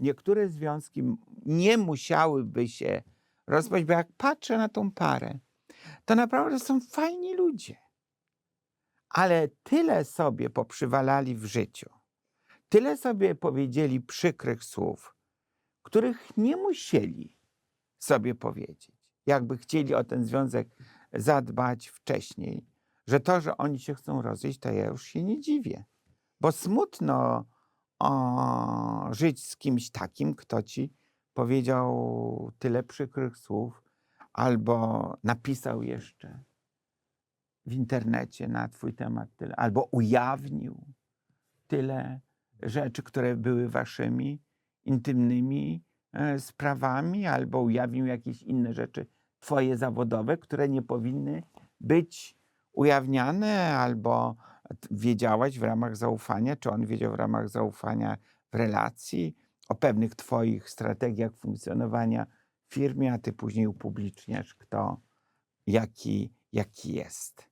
niektóre związki nie musiałyby się rozpaść, bo jak patrzę na tą parę, to naprawdę są fajni ludzie. Ale tyle sobie poprzywalali w życiu, tyle sobie powiedzieli przykrych słów, których nie musieli sobie powiedzieć. Jakby chcieli o ten związek zadbać wcześniej, że to, że oni się chcą rozejść, to ja już się nie dziwię. Bo smutno o, żyć z kimś takim, kto ci powiedział tyle przykrych słów, albo napisał jeszcze w internecie na twój temat tyle, albo ujawnił tyle rzeczy, które były waszymi intymnymi e, sprawami, albo ujawnił jakieś inne rzeczy twoje zawodowe, które nie powinny być ujawniane, albo wiedziałaś w ramach zaufania, czy on wiedział w ramach zaufania w relacji o pewnych twoich strategiach funkcjonowania w firmie, a ty później upubliczniasz, kto jaki, jaki jest.